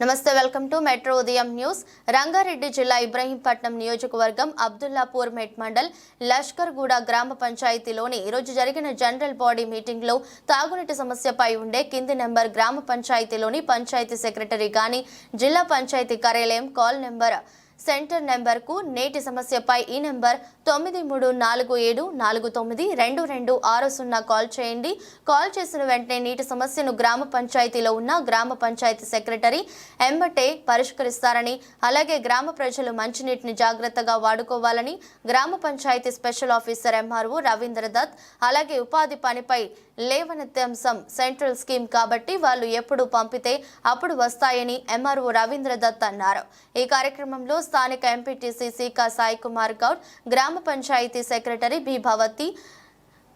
నమస్తే welcome to metro Udayam news. Rangareddy జిల్లా ఇబ్రహీంపట్నం నియోజకవర్గం అబ్దుల్లాపూర్ మెట్ మండల్ లష్కర్గూడ గ్రామ పంచాయతీలోని ఈరోజు జరిగిన జనరల్ బాడీ మీటింగ్లో తాగునీటి సమస్యపై ఉండే కింది నెంబర్ గ్రామ పంచాయతీలోని పంచాయతీ సెక్రటరీ గాని జిల్లా పంచాయతీ కార్యాలయం కాల్ నెంబర్ సెంటర్ నెంబర్కు నేటి సమస్యపై ఈ నెంబర్ తొమ్మిది మూడు నాలుగు ఏడు నాలుగు తొమ్మిది రెండు రెండు ఆరు సున్నా కాల్ చేయండి. కాల్ చేసిన వెంటనే నీటి సమస్యను గ్రామ పంచాయతీలో ఉన్న గ్రామ పంచాయతీ సెక్రటరీ ఎంబటే పరిష్కరిస్తారని అలాగే గ్రామ ప్రజలు మంచినీటిని జాగ్రత్తగా వాడుకోవాలని గ్రామ panchayat special officer MRO Ravindra Dutt అలాగే ఉపాధి పనిపై లేవనెత్తంశం సెంట్రల్ స్కీమ్ కాబట్టి వాళ్ళు ఎప్పుడు పంపితే అప్పుడు వస్తాయని ఎంఆర్ఓ రవీంద్ర దత్ అన్నారు. ఈ కార్యక్రమంలో స్థానిక ఎంపీటీసీసీ కసాయి సాయి కుమార్ గౌడ్ గ్రామ పంచాయతీ సెక్రటరీ బి భవతి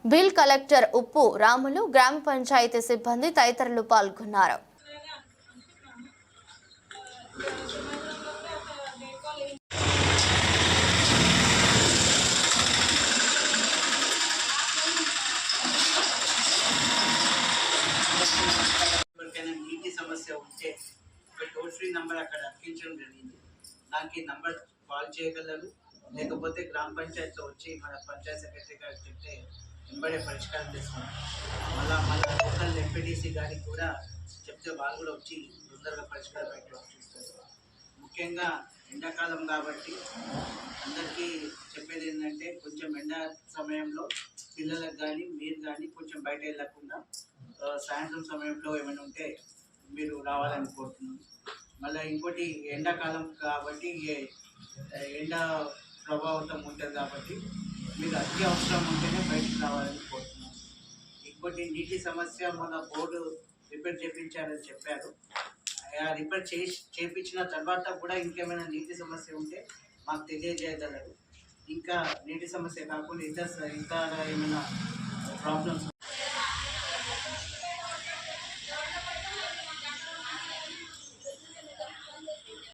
బిల్ కలెక్టర్ ఉప్పు రాములు గ్రామ పంచాయతీ సిబ్బంది తదితరులు పాల్గొన్నారు. ఎవరికైనా దానికి నంబర్ కాల్ చేయగలరు. లేకపోతే గ్రామ పంచాయతీలో వచ్చి మన పంచాయత్ సెక్రటరీ గారికి చెప్తే వెంబడే పరిష్కారం చేసుకున్నాం మళ్ళా మన లోకల్ ఎంపీటీసీ గారికి కూడా చెప్తే వాళ్ళు కూడా వచ్చి తొందరగా పరిష్కారం పెట్టడం చూస్తారు ముఖ్యంగా ఎండాకాలం కాబట్టి అందరికీ చెప్పేది ఏంటంటే కొంచెం ఎండ సమయంలో పిల్లలకు కానీ మీరు కానీ కొంచెం బయట వెళ్ళకుండా సాయంత్రం సమయంలో ఏమైనా ఉంటే మీరు రావాలని కోరుతున్నాను. మళ్ళీ ఇంకోటి ఎండాకాలం కాబట్టి ఎండ ప్రభావితం ఉంటుంది కాబట్టి మీరు అతి అవసరం ఉంటేనే బయటకు రావాలని కోరుతున్నాను. ఇంకోటి నీటి సమస్య మన బోర్డు రిపేర్ చేయించారని చెప్పారు. ఆ రిపేర్ చేసి చేయించిన తర్వాత కూడా ఇంకేమైనా నీటి సమస్య ఉంటే మాకు తెలియజేయగలరు. ఇంకా నీటి సమస్య కాకుండా ఇతర ఇంకా ఏమైనా ప్రాబ్లమ్స్